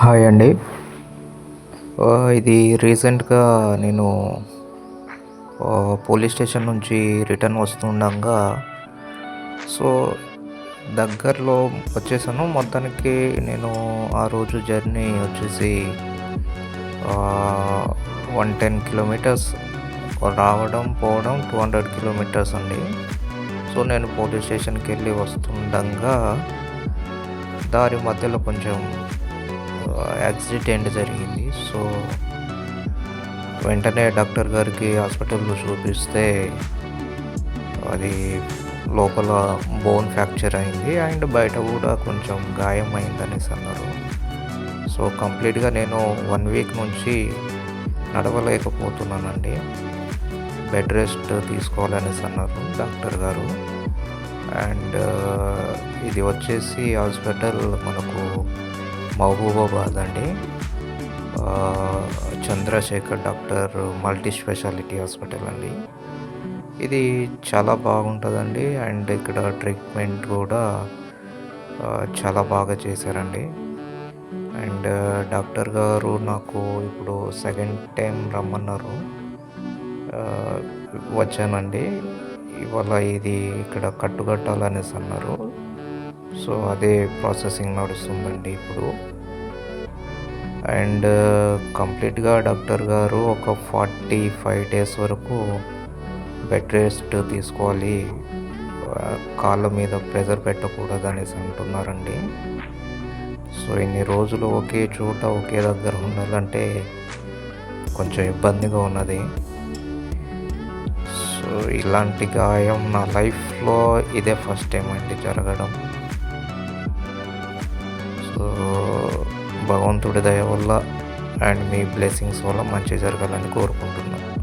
Hi అండి. ఇది రీసెంట్గా నేను పోలీస్ స్టేషన్ నుంచి రిటర్న్ వస్తుండగా సో దగ్గరలో వచ్చేసాను. మొత్తానికి నేను ఆ రోజు జర్నీ వచ్చేసి వన్ టెన్ కిలోమీటర్స్ రావడం పోవడం టూ హండ్రెడ్ కిలోమీటర్స్ అండి. సో నేను పోలీస్ స్టేషన్కి వెళ్ళి వస్తుండగా దారి మధ్యలో కొంచెం యాక్సిడెంట్ జరిగింది. సో వెంటనే డాక్టర్ గారికి హాస్పిటల్లో చూపిస్తే అది లోపల బోన్ ఫ్రాక్చర్ అయింది. అండ్ బయట కూడా కొంచెం గాయం అయిందనేసి అన్నారు. సో కంప్లీట్గా నేను వన్ వీక్ నుంచి నడవలేకపోతున్నానండి. బెడ్ రెస్ట్ తీసుకోవాలనేసి అన్నారు డాక్టర్ గారు. అండ్ ఇది వచ్చేసి హాస్పిటల్ మనకు మహబూబాబాద్ అండి. Chandrashekhar doctor multi speciality hospital అండి. ఇది చాలా బాగుంటుందండి అండ్ ఇక్కడ ట్రీట్మెంట్ కూడా చాలా బాగా చేశారండి. అండ్ డాక్టర్ గారు నాకు ఇప్పుడు సెకండ్ టైం రమ్మన్నారు. వచ్చానండి. ఇవాళ ఇది ఇక్కడ కట్టుకట్టాలనేసి అన్నారు. సో అదే ప్రాసెసింగ్ నడుస్తుందండి ఇప్పుడు. అండ్ కంప్లీట్గా డాక్టర్ గారు ఒక ఫార్టీ ఫైవ్ డేస్ వరకు బెడ్ రెస్ట్ తీసుకోవాలి. కాళ్ళ మీద ప్రెజర్ పెట్టకూడదు అనేసి అంటున్నారండి. సో ఇన్ని రోజులు ఒకే చోట ఒకే దగ్గర ఉండాలంటే కొంచెం ఇబ్బందిగా ఉన్నది. సో ఇలాంటి గాయం నా లైఫ్లో ఇదే ఫస్ట్ టైం అండి జరగడం. సో భగవంతుడి దయ వల్ల అండ్ మీ బ్లెస్సింగ్స్ వల్ల మంచి జరగాలని కోరుకుంటున్నాను.